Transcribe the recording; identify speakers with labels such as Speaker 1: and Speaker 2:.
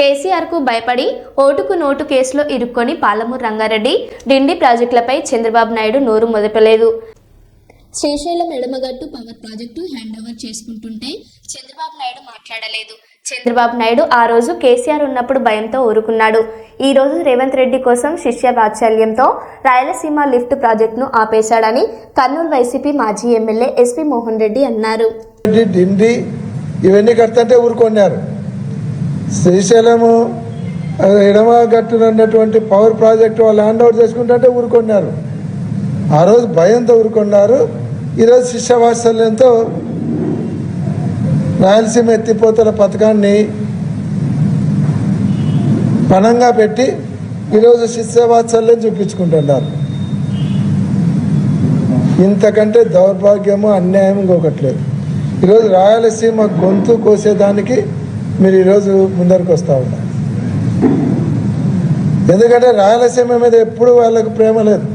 Speaker 1: కేసీఆర్కు భయపడి ఓటుకు నోటు కేసులో ఇరుక్కొని పాలమూరు రంగారెడ్డి డిండి ప్రాజెక్టులపై చంద్రబాబు నాయుడు నోరు మొదపలేదు. శ్రీశైలం ఎడమగట్టు పవర్ ప్రాజెక్టు హ్యాండ్ ఓవర్ చేసుకుంటుంటే చంద్రబాబు నాయుడు మాట్లాడలేదు. చంద్రబాబు నాయుడు ఆ రోజు కేసీఆర్ ఉన్నప్పుడు భయంతో ఊరుకున్నాడు. ఈ రోజు రేవంత్ రెడ్డి కోసం శిష్య వాత్సల్యంతో రాయలసీమ లిఫ్ట్ ప్రాజెక్టును ఆపేశాడని కర్నూలు వైసీపీ మాజీ ఎమ్మెల్యే ఎస్పీ మోహన్ రెడ్డి అన్నారు.
Speaker 2: ఇవన్నీ కడుతుంటే ఊరుకొన్నారు. శ్రీశైలము ఎడమ గట్టునటువంటి ఉన్నటువంటి పవర్ ప్రాజెక్టు వాళ్ళు హ్యాండ్ ఓవర్ చేసుకుంటుంటే ఊరుకొన్నారు. ఆ రోజు భయంతో ఊరుకున్నారు. ఈరోజు శిష్య వాత్సల్యంతో రాయలసీమ ఎత్తిపోతల పథకాన్ని పణంగా పెట్టి ఈరోజు శిష్య వాత్సల్యం చూపించుకుంటున్నారు. ఇంతకంటే దౌర్భాగ్యము అన్యాయం ఇంకొకట్లేదు ఈరోజు రాయలసీమ గొంతు కోసేదానికి మీరు ఈరోజు ముందరకు వస్తూ ఉన్నారు. ఎందుకంటే రాయలసీమ మీద ఎప్పుడు వాళ్ళకు ప్రేమ లేదు.